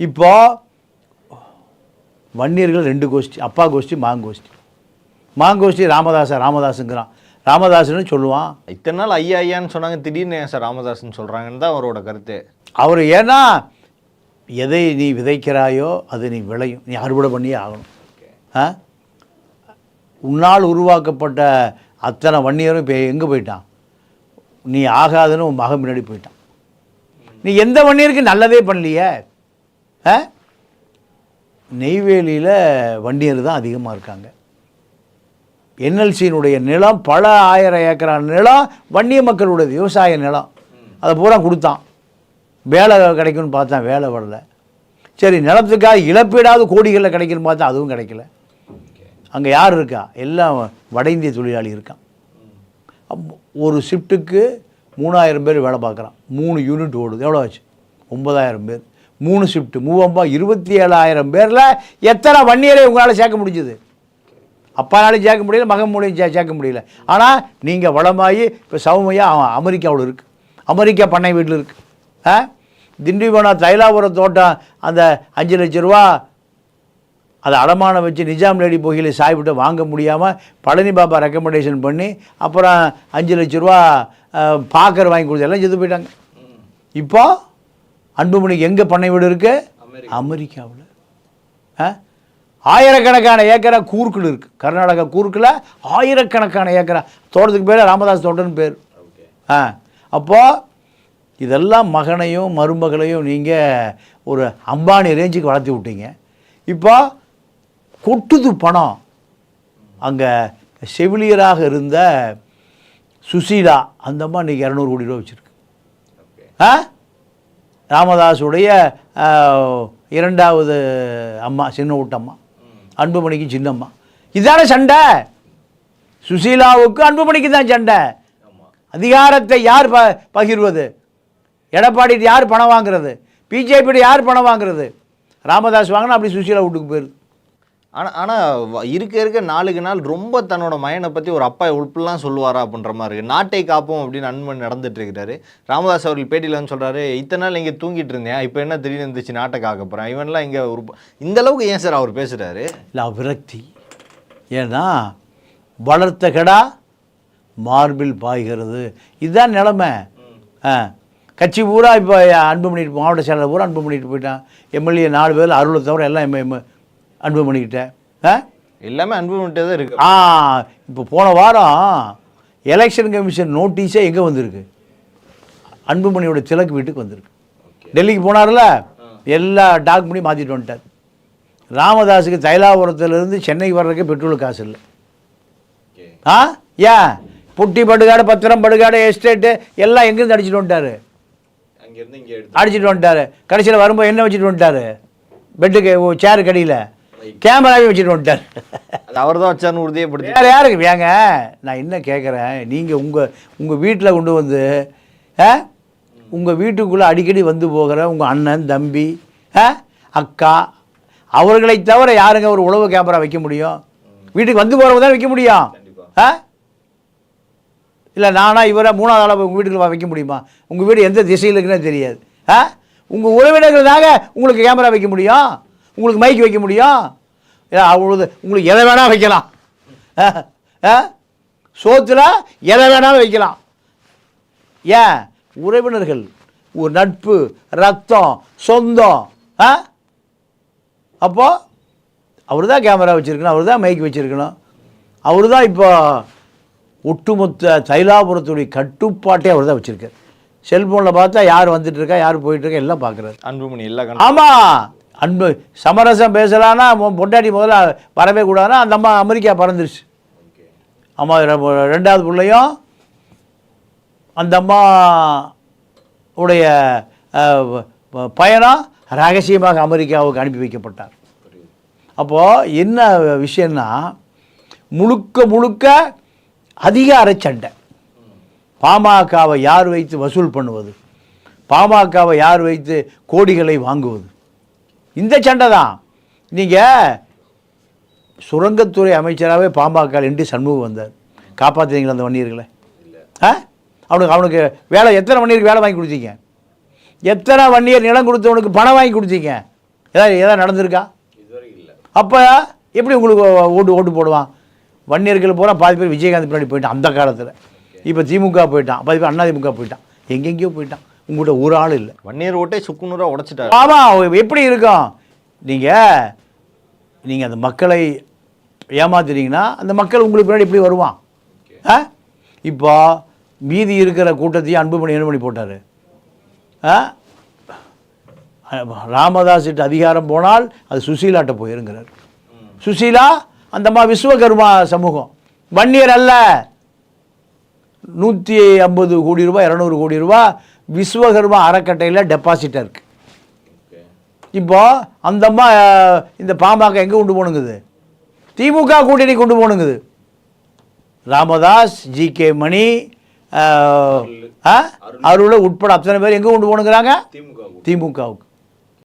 இப்போ வன்னியர்கள் ரெண்டு கோஷ்டி அப்பா கோஷ்டி மாங்கோஷ்டி மாங்கோஷ்டி ராமதாச ராமதாஸுங்கிறான் ராமதாஸ்னு சொல்லுவான். இத்தனை நாள் ஐயா ஐயான்னு சொன்னாங்க திடீர்னு ஏன் சார் ராமதாஸ்ன்னு சொல்றாங்கன்னு தான் அவரோட கருத்து. அவர் ஏன்னா எதை நீ விதைக்கிறாயோ அது நீ விளையும். நீ அறுவடை பண்ணியே ஆகணும். ஆ? உன்னால் உருவாக்கப்பட்ட அத்தனை வன்னியரும் இப்போ எங்கே போயிட்டான்? நீ ஆகாதுன்னு உன் மகன் முன்னாடி போயிட்டான். நீ எந்த வன்னியருக்கு நல்லதே பண்ணலையே? நெய்வேலியில் வண்டியர் தான் அதிகமாக இருக்காங்க. என்எல்சியினுடைய நிலம் பல ஆயிரம் ஏக்கரான நிலம் வன்னிய மக்களுடைய விவசாய நிலம். அதை பூரா கொடுத்தான். வேலை கிடைக்கும்னு பார்த்தான் வேலை வரல. சரி நிலத்துக்காக இழப்பீடாவது கோடிகளில் கிடைக்குன்னு பார்த்தா அதுவும் கிடைக்கல. அங்கே யார் இருக்கா? எல்லாம் வட இந்திய தொழிலாளி இருக்கான். ஒரு ஷிஃப்ட்டுக்கு மூணாயிரம் பேர் வேலை பார்க்குறான். மூணு யூனிட் ஓடுது. எவ்வளோ ஆச்சு? ஒன்பதாயிரம் பேர். மூணு ஷிஃப்ட்டு மூவம்பா இருபத்தி ஏழாயிரம் பேரில் எத்தனை வன்னியரை உங்களால் சேர்க்க முடிஞ்சுது? அப்பானாலையும் சேர்க்க முடியல மகன் மூலையும் சே சேர்க்க முடியல. ஆனால் நீங்கள் வளமாகி இப்போ சௌமையாக அவன் அமெரிக்காவில் இருக்குது அமெரிக்கா பண்ணை வீட்டில் இருக்குது ஆ? திண்டிவனம் தைலாபுரம் தோட்டம் அந்த அஞ்சு லட்ச ரூபா அதை அடமானம் வச்சு நிஜாம் லேடி போகையில் சாய்விட்டு வாங்க முடியாமல் பழனி பாபா ரெக்கமெண்டேஷன் பண்ணி அப்புறம் அஞ்சு லட்ச ரூபா பாக்கர் வாங்கி கொடுத்து எல்லாம் செத்து போயிட்டாங்க. இப்போ அன்புமணிக்கு எங்கே பண்ணை வீடு இருக்குது அமெரிக்காவில். ஆ? ஆயிரக்கணக்கான ஏக்கரா கூர்க்கில் இருக்குது கர்நாடகா கூர்க்கில் ஆயிரக்கணக்கான ஏக்கரா. தோட்டத்துக்கு பேர் ராமதாஸ் தோட்டம்னு பேர். ஆ. அப்போது இதெல்லாம் மகனையும் மருமகளையும் நீங்கள் ஒரு அம்பானி ரேஞ்சுக்கு வளர்த்தி விட்டீங்க. இப்போ கொட்டுது பணம். அங்கே செவிலியராக இருந்த சுசீலா அந்த அம்மா இன்றைக்கி இரநூறு கோடி ரூபா வச்சுருக்கு. ஆ? ராமதாஸுடைய இரண்டாவது அம்மா சின்ன வீட்டம்மா அன்புமணிக்கு சின்னம்மா. இதானே சண்டை? சுசீலாவுக்கு அன்புமணிக்கு தான் சண்டை. அதிகாரத்தை யார் ப பகிர்வது? எடப்பாடிட்டு யார் பணம் வாங்குறது? பிஜேபியோட யார் பணம் வாங்குறது? ராமதாஸ் வாங்கினா அப்படி சுசீலா வீட்டுக்கு போயிருது ஆனால் ஆனால் வ- இருக்க இருக்க நாளுக்கு நாள் ரொம்ப தன்னோட மயனை பற்றி ஒரு அப்பா உள்பெல்லாம் சொல்லுவாரா அப்படின்ற மாதிரி இருக்குது நாட்டை காப்போம் அப்படின்னு அன்பன் நடந்துட்டு இருக்கிறாரு. ராமதாஸ் அவர்கள் பேட்டியில் வந்து சொல்கிறாரு இத்தனை நாள் இங்கே தூங்கிட்டு இருந்தேன். இப்போ என்ன திடீர்னு இருந்துச்சு நாட்டை காக்க போகிறேன் இவன்லாம் இங்கே ஒரு இந்த அளவுக்கு ஏன் சார் அவர் பேசுகிறாரு இல்லை விரக்தி. ஏன்னா வளர்த்த கடா மார்பில் பாய்கிறது. இதுதான் நிலமை. ஆ கட்சி பூரா இப்போ அன்பு பண்ணிட்டு மாவட்ட செயலர் பூரா அன்பு பண்ணிட்டு போயிட்டான். எம்எல்ஏ நாலு பேர் அருளை தவிர எல்லாம் எம் எம் அன்பு பண்ணிக்கிட்டேன் ஆ? எல்லாமே அன்பு மட்டும் தான் இருக்கு. ஆ இப்போ போன வாரம் எலெக்ஷன் கமிஷன் நோட்டீஸே எங்கே வந்திருக்கு? அன்புமணியோட திலக்கு வீட்டுக்கு வந்திருக்கு. டெல்லிக்கு போனார்ல? எல்லா டாக்குமெண்ட்டையும் மாற்றிட்டு வந்துட்டார். ராமதாஸுக்கு தைலாபுரத்துலேருந்து சென்னைக்கு வர்றதுக்கு பெட்ரோல் காசு இல்லை. ஆ? ஏன்? புட்டி படுகாடு பத்திரம் படுகாடு எஸ்டேட்டு எல்லாம் எங்கேருந்து அடிச்சிட்டு வந்துட்டாரு? அடிச்சிட்டு வந்துட்டாரு. கடைசியில் வரும்போது என்ன வச்சுட்டு வந்துட்டாரு? பெட்டுக்கு சேரு கடியில் கேமராவே வச்சுட்டு வந்துட்டார். அவர் தான் வச்சார்னு உறுதியப்படுத்தி வேறு யாருக்கு? ஏங்க நான் என்ன கேட்குறேன் நீங்கள் உங்கள் உங்கள் வீட்டில் கொண்டு வந்து ஆ? உங்கள் வீட்டுக்குள்ளே அடிக்கடி வந்து போகிற உங்கள் அண்ணன் தம்பி ஆ? அக்கா அவர்களை தவிர யாருங்க ஒரு உழவு கேமரா வைக்க முடியும்? வீட்டுக்கு வந்து போகிறவங்க தான் வைக்க முடியும்? ஆ? இல்லை நானா இவரை மூணாவது ஆளாக உங்கள் வீட்டுக்கு வைக்க முடியுமா? உங்கள் வீடு எந்த திசையில் இருக்குன்னே தெரியாது. ஆ? உங்கள் உறவினர்கள் தாங்க உங்களுக்கு கேமரா வைக்க முடியும்? உங்களுக்கு மைக் வைக்க முடியும் ஏன் அவ்வளவு உங்களுக்கு எதை வேணால் வைக்கலாம். சோத்தில் எதை வேணாலும் வைக்கலாம். ஏன் உறவினர்கள் ஒரு நட்பு ரத்தம் சொந்தம் ஆ? அப்போ அவர் தான் கேமரா வச்சுருக்கணும் அவர் தான் மைக் வச்சுருக்கணும். அவர் தான் இப்போ ஒட்டுமொத்த தைலாபுரத்துடைய கட்டுப்பாட்டே அவர் தான் வச்சுருக்கார். செல்ஃபோனில் பார்த்தா யார் வந்துட்டு இருக்கா யார் போயிட்டு இருக்கா எல்லாம் பார்க்குறாரு. அன்புமணி எல்லா கணக்கு ஆமாம் அன்பு சமரசம் பேசலான்னா மொ- பொண்டாட்டி முதல்ல வரவே கூடாதுன்னா அந்த அம்மா அமெரிக்கா பறந்துருச்சு. அம்மா ரெண்டாவது பிள்ளையும் அந்த அம்மா உடைய ப- பயணம் ரகசியமாக அமெரிக்காவுக்கு அனுப்பி வைக்கப்பட்டார். அப்போது என்ன விஷயம்னா முழுக்க முழுக்க அதிகார சண்டை. பாமகவை யார் வைத்து வசூல் பண்ணுவது? பாமகவை யார் வைத்து கோடிகளை வாங்குவது? இந்த சண்டை தான் நீங்கள் சுரங்கத்துறை அமைச்சராகவே பாமக என்று சண்முகம் வந்தார். காப்பாற்றுறீங்களா அந்த வன்னியர்களை? ஆ? அவனுக்கு அவனுக்கு வேலை எத்தனை வன்னியருக்கு வேலை வாங்கி கொடுத்தீங்க? எத்தனை வன்னியர் நிலம் கொடுத்தவனுக்கு பணம் வாங்கி கொடுத்தீங்க? ஏதாவது ஏதாவது நடந்திருக்கா? அப்போ எப்படி உங்களுக்கு ஓட்டு ஓட்டு போடுவான்? வன்னியர்கள் பூரா பாதி பேர் விஜயகாந்த் பின்னாடி போயிட்டான் அந்த காலத்தில். இப்போ திமுக போயிட்டான் பாதி பேர் அண்ணா திமுக போயிட்டான். எங்கெங்கேயோ போயிட்டான். உங்கள்கிட்ட ஒரு ஆள் இல்லை. வன்னியர் ஓட்டே சுக்குநூறா உடைச்சிட்டாரு. ஆமாம் எப்படி இருக்கும்? நீங்கள் நீங்கள் அந்த மக்களை ஏமாத்துறீங்கன்னா அந்த மக்கள் உங்களுக்கு பின்னாடி இப்படி வருவான். ஆ? இப்போ மீதி இருக்கிற கூட்டத்தையும் அன்புமணி என்ன பண்ணி போட்டார்? ஆ? ராமதாஸ்கிட்ட அதிகாரம் போனால் அது சுசீலாட்ட போயிருங்கிறார். சுசீலா அந்த அம்மா விஸ்வகர்மா சமூகம். வன்னியர் அல்ல. நூற்றி ஐம்பது கோடி ரூபாய் இரநூறு கோடி ரூபாய் விஸ்வகர்மா அறக்கட்டையில் டெபாசிட்டாக இருக்குது இப்போ அந்த அம்மா இந்த பாமக எங்கே கொண்டு போகணுங்குது திமுக கூட்டணி கொண்டு போகணுங்குது ராமதாஸ் ஜி கே மணி? அருள். உட்பட அத்தனை பேர் எங்கே கொண்டு போகணுங்கிறாங்க திமுகவுக்கு.